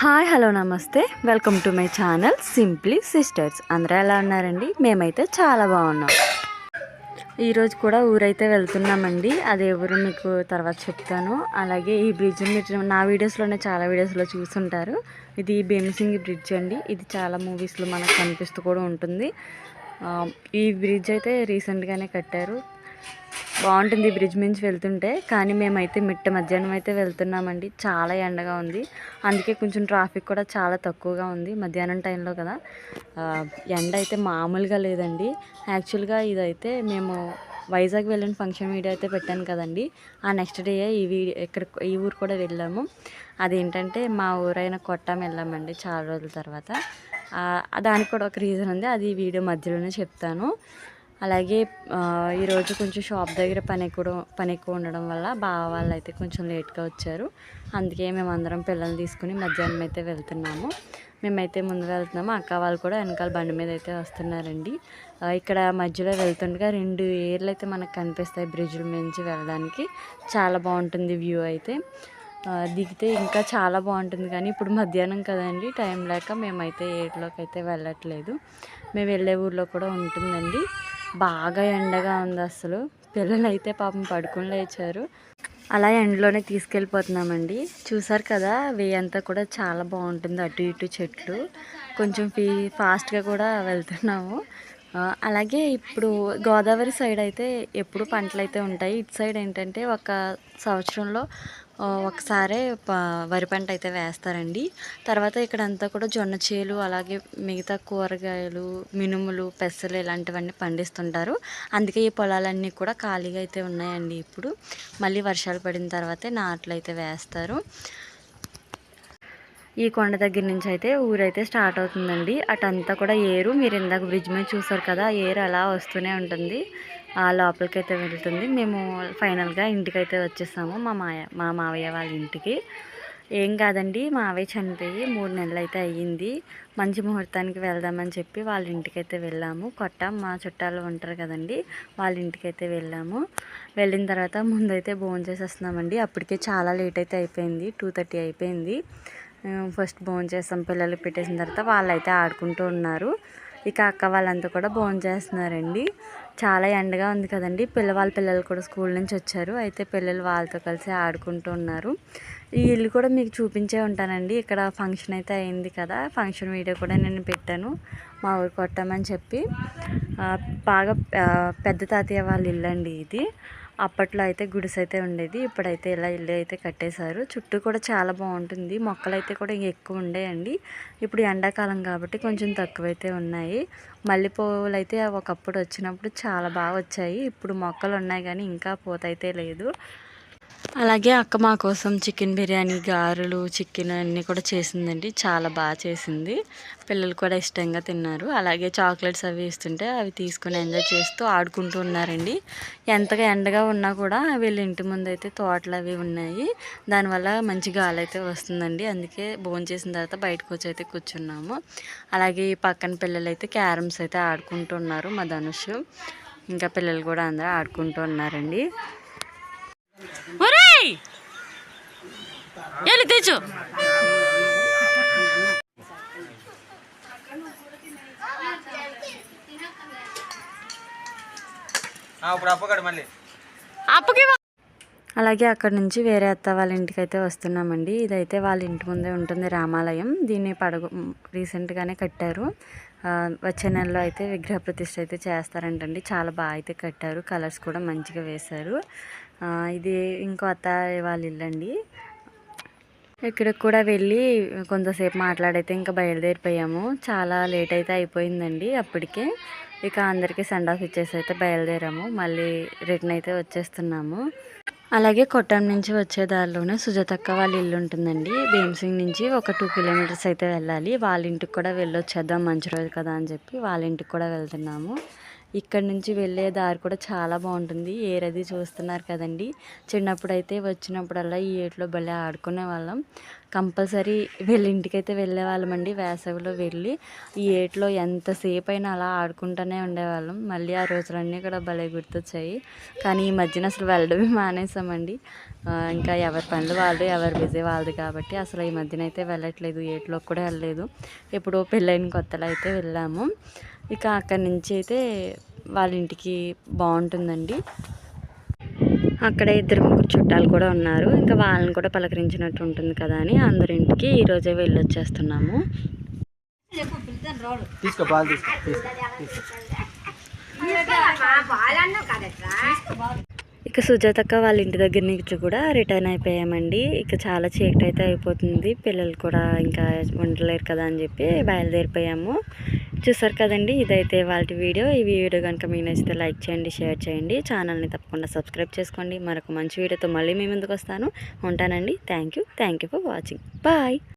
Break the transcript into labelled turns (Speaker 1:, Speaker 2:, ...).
Speaker 1: Hi hello నమస్తే. Welcome to my channel simply sisters. అందరూ ఎలా ఉన్నారండి? మేమైతే చాలా బాగున్నాం. ఈరోజు కూడా ఊరైతే వెళ్తున్నామండి. అదే ఊరు మీకు తర్వాత చెప్తాను. అలాగే ఈ బ్రిడ్జ్ మీరు నా వీడియోస్లోనే చాలా వీడియోస్లో చూసుంటారు. ఇది భీమసింగి బ్రిడ్జ్ అండి. ఇది చాలా మూవీస్లో మనకు కనిపిస్తూ కూడా ఉంటుంది. ఈ బ్రిడ్జ్ అయితే రీసెంట్గానే కట్టారు. బాగుంటుంది బ్రిడ్జ్ మించి వెళ్తుంటే. కానీ మేమైతే మిట్ట మధ్యాహ్నం అయితే వెళ్తున్నామండి. చాలా ఎండగా ఉంది. అందుకే కొంచెం ట్రాఫిక్ కూడా చాలా తక్కువగా ఉంది మధ్యాహ్నం టైంలో కదా. ఎండ అయితే మామూలుగా లేదండి. యాక్చువల్గా ఇదైతే మేము వైజాగ్ వెళ్ళిన ఫంక్షన్ వీడియో అయితే పెట్టాను కదండి. ఆ నెక్స్ట్ డే ఈ వీడియో ఇక్కడ ఈ ఊరు కూడా వెళ్ళాము. అదేంటంటే మా ఊరైన కొట్టం వెళ్ళామండి చాలా రోజుల తర్వాత. దానికి కూడా ఒక రీజన్ ఉంది. అది వీడియో మధ్యలోనే చెప్తాను. అలాగే ఈరోజు కొంచెం షాప్ దగ్గర పని ఎక్కువ పని ఎక్కువ ఉండడం వల్ల బావ వాళ్ళు అయితే కొంచెం లేట్గా వచ్చారు. అందుకే మేము అందరం పిల్లల్ని తీసుకుని మధ్యాహ్నం అయితే వెళ్తున్నాము. మేమైతే ముందు వెళ్తున్నాము. అక్క వాళ్ళు కూడా వెనకాల బండి మీద అయితే వస్తున్నారండి. ఇక్కడ మధ్యలో వెళ్తుండగా రెండు ఏర్లు అయితే మనకు కనిపిస్తాయి బ్రిడ్జ్ల నుంచి వెళ్ళడానికి. చాలా బాగుంటుంది వ్యూ అయితే. దిగితే ఇంకా చాలా బాగుంటుంది కానీ ఇప్పుడు మధ్యాహ్నం కదండి. టైం లేక మేమైతే ఏట్లోకి అయితే వెళ్ళట్లేదు. మేము వెళ్ళే ఊర్లో కూడా ఉంటుందండి. బాగా ఎండగా ఉంది అసలు. పిల్లలు అయితే పాపం పడుకుని లేచారు. అలా ఎండలోనే తీసుకెళ్ళిపోతున్నామండి. చూసారు కదా వే అంతా కూడా చాలా బాగుంటుంది అటు ఇటు చెట్లు. కొంచెం ఫీ ఫాస్ట్గా కూడా వెళ్తున్నాము. అలాగే ఇప్పుడు గోదావరి సైడ్ అయితే ఎప్పుడు పంటలు అయితే ఉంటాయి ఇటు సైడ్ ఏంటంటే ఒక సంవత్సరంలో ఒకసారే వరి పంట అయితే వేస్తారండి. తర్వాత ఇక్కడ అంతా కూడా జొన్న చేలు అలాగే మిగతా కూరగాయలు మినుములు పెసలు ఇలాంటివన్నీ పండిస్తుంటారు. అందుకే ఈ పొలాలన్నీ కూడా ఖాళీగా అయితే ఉన్నాయండి ఇప్పుడు. మళ్ళీ వర్షాలు పడిన తర్వాతే నాట్లు అయితే వేస్తారు. ఈ కొండ దగ్గర నుంచి అయితే ఊరైతే స్టార్ట్ అవుతుందండి. అటంతా కూడా ఏరు. మీరు ఇందాక బ్రిడ్జ్ మీద చూసారు కదా ఏరు అలా వస్తూనే ఉంటుంది. ఆ లోపలికి అయితే వెళ్తుంది. మేము ఫైనల్గా ఇంటికి అయితే వచ్చేసాము. మా మాయ మా మావయ్య వాళ్ళ ఇంటికి. ఏం కాదండి మావయ్య చనిపోయి మూడు నెలలు అయితే అయ్యింది. మంచి ముహూర్తానికి వెళ్దామని చెప్పి వాళ్ళ ఇంటికి అయితే వెళ్ళాము. కొట్ట మా చుట్టాలు ఉంటారు కదండి వాళ్ళ ఇంటికి అయితే వెళ్ళాము. వెళ్ళిన తర్వాత ముందైతే భోజనం చేసేస్తున్నామండి. అప్పటికే చాలా లేట్ అయితే అయిపోయింది టూ థర్టీ అయిపోయింది. ఫస్ట్ భోజనం చేస్తాం పిల్లలు పెట్టేసిన తర్వాత వాళ్ళైతే ఆడుకుంటూ ఉన్నారు. ఇక అక్క వాళ్ళంతా కూడా భోజనం చేస్తున్నారండి. చాలా ఎండగా ఉంది కదండి. పిల్లవాళ్ళ పిల్లలు కూడా స్కూల్ నుంచి వచ్చారు. అయితే పిల్లలు వాళ్ళతో కలిసి ఆడుకుంటూ ఉన్నారు. ఈ ఇల్లు కూడా మీకు చూపించే ఉంటానండి. ఇక్కడ ఫంక్షన్ అయితే అయింది కదా. ఫంక్షన్ వీడియో కూడా నేను పెట్టాను. మా ఊరు కొట్టామని చెప్పి. బాగా పెద్ద తాతయ్య వాళ్ళ ఇల్లు అండి ఇది. అప్పట్లో అయితే గుడిసె అయితే ఉండేది. ఇప్పుడైతే ఇలా ఇల్లు అయితే కట్టేశారు. చుట్టూ కూడా చాలా బాగుంటుంది. మొక్కలు అయితే కూడా ఎక్కువ ఉండేయండి. ఇప్పుడు ఎండాకాలం కాబట్టి కొంచెం తక్కువైతే ఉన్నాయి. మల్లెపూలు అయితే ఒకప్పుడు వచ్చినప్పుడు చాలా బాగా వచ్చాయి. ఇప్పుడు మొక్కలు ఉన్నాయి కానీ ఇంకా పూత అయితే లేదు. అలాగే అక్క మా కోసం చికెన్ బిర్యానీ గారెలు చికెన్ అన్నీ కూడా చేసిందండి. చాలా బాగా చేసింది. పిల్లలు కూడా ఇష్టంగా తిన్నారు. అలాగే చాక్లెట్స్ అవి ఇస్తుంటే అవి తీసుకుని ఎంజాయ్ చేస్తూ ఆడుకుంటూ ఉన్నారండి. ఎంతగా ఎండగా ఉన్నా కూడా వీళ్ళ ఇంటి ముందు అయితే తోటలు అవి ఉన్నాయి. దానివల్ల మంచి గాలి అయితే వస్తుందండి. అందుకే భోజనం చేసిన తర్వాత బయటకు వచ్చి అయితే కూర్చున్నాము. అలాగే ఈ పక్కన పిల్లలు అయితే క్యారమ్స్ అయితే ఆడుకుంటూ ఉన్నారు. మా ధనుష్. ఇంకా పిల్లలు కూడా అందరూ ఆడుకుంటూ ఉన్నారండి. వెళ్ళి తెచ్చు
Speaker 2: ఆ, ఇప్పుడు అప్పగడు మళ్ళీ.
Speaker 1: అప్పకి అలాగే అక్కడ నుంచి వేరే అత్త వాళ్ళ ఇంటికి అయితే వస్తున్నామండి. ఇదైతే వాళ్ళ ఇంటి ముందే ఉంటుంది రామాలయం. దీన్ని పడగ రీసెంట్గానే కట్టారు. వచ్చే నెలలో అయితే విగ్రహ ప్రతిష్ఠ అయితే చేస్తారంటండి. చాలా బాగా అయితే కట్టారు. కలర్స్ కూడా మంచిగా వేశారు. ఇది ఇంకో అత్త వాళ్ళ ఇల్లు అండి ఇక్కడికి కూడా వెళ్ళి కొంతసేపు మాట్లాడైతే ఇంకా బయలుదేరిపోయాము. చాలా లేట్ అయితే అయిపోయిందండి అప్పటికే. ఇక అందరికీ సెండ్ ఆఫ్ ఇచ్చేసి అయితే బయలుదేరాము. మళ్ళీ రిటర్న్ అయితే వచ్చేస్తున్నాము. అలాగే కొట్టం నుంచి వచ్చే దారిలోనే సుజాతక్క వాళ్ళ ఇల్లు ఉంటుందండి. భీమసింగ్ నుంచి ఒక టూ కిలోమీటర్స్ అయితే వెళ్ళాలి. వాళ్ళ ఇంటికి కూడా వెళ్ళొచ్చేద్దాం మంచి రోజు కదా అని చెప్పి వాళ్ళ ఇంటికి కూడా వెళ్తున్నాము. ఇక్కడ నుంచి వెళ్ళే దారి కూడా చాలా బాగుంటుంది. ఏరది చూస్తున్నారు కదండి. చిన్నప్పుడు అయితే వచ్చినప్పుడల్లా ఈ ఏట్లో భలే ఆడుకునే వాళ్ళం. కంపల్సరీ వెళ్ళి ఇంటికైతే వెళ్ళేవాళ్ళమండి వేసవిలో వెళ్ళి. ఈ ఏట్లో ఎంతసేపు అయినా అలా ఆడుకుంటూనే ఉండేవాళ్ళం. మళ్ళీ ఆ రోజులన్నీ కూడా భలే గుర్తొచ్చాయి. కానీ ఈ మధ్యన అసలు వెళ్ళడమే మానేసామండి. ఇంకా ఎవరి పనులు వాళ్ళు ఎవరి బిజీ వాళ్ళది కాబట్టి అసలు ఈ మధ్యన అయితే వెళ్ళట్లేదు ఏట్లోకి కూడా వెళ్ళలేదు. ఎప్పుడో పెళ్ళైన కొత్తలో అయితే వెళ్ళాము. ఇక అక్కడి నుంచి అయితే వాళ్ళ ఇంటికి బాగుంటుందండి. అక్కడ ఇద్దరు ముగ్గురు చుట్టాలు కూడా ఉన్నారు. ఇంకా వాళ్ళని కూడా పలకరించినట్టు ఉంటుంది కదా అని అందరింటికి ఈరోజే వెళ్ళి వచ్చేస్తున్నాము
Speaker 2: తీసుకో బాల్ తీసుకో తీసుకో తీసుకో.
Speaker 1: ఇక సుజాతక్క వాళ్ళ ఇంటి దగ్గర నుంచి కూడా రిటర్న్ అయిపోయామండి. ఇక చాలా చీకటి అయితే అయిపోతుంది. పిల్లలు కూడా ఇంకా ఉండలేరు కదా అని చెప్పి బయలుదేరిపోయాము. చూసారు కదండి? ఇదైతే వాళ్ళ వీడియో. ఈ వీడియో కనుక మీకు నచ్చితే లైక్ చేయండి షేర్ చేయండి. ఛానల్ని తప్పకుండా సబ్స్క్రైబ్ చేసుకోండి. మరొక మంచి వీడియోతో మళ్ళీ మీ ముందుకు వస్తాను. ఉంటానండి. Thank you. Thank you for watching. Bye.